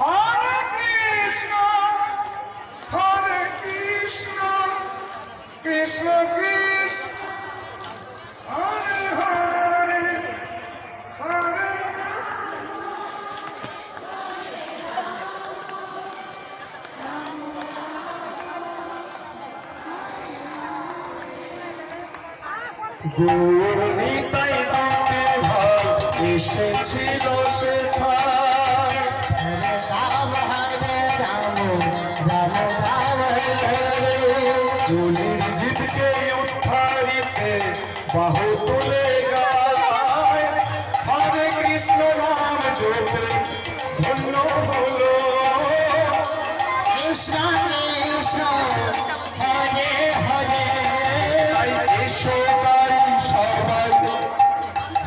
হরে কৃষ্ণ হরে কৃষ্ণ কৃষ্ণ কৃষ্ণ। হরে হরে হরে গৌর নিতাই দামের ভাই এসেছিল সে ভাই বাহু তুলে গায় হরে কৃষ্ণ নাম জপে ধন্য হলো কৃষ্ণ কৃষ্ণ হরে হরে এসো গাই সবাই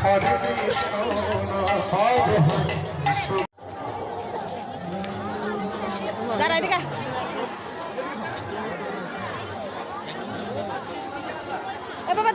হরে কৃষ্ণ হরে না এদিকে এ বাবা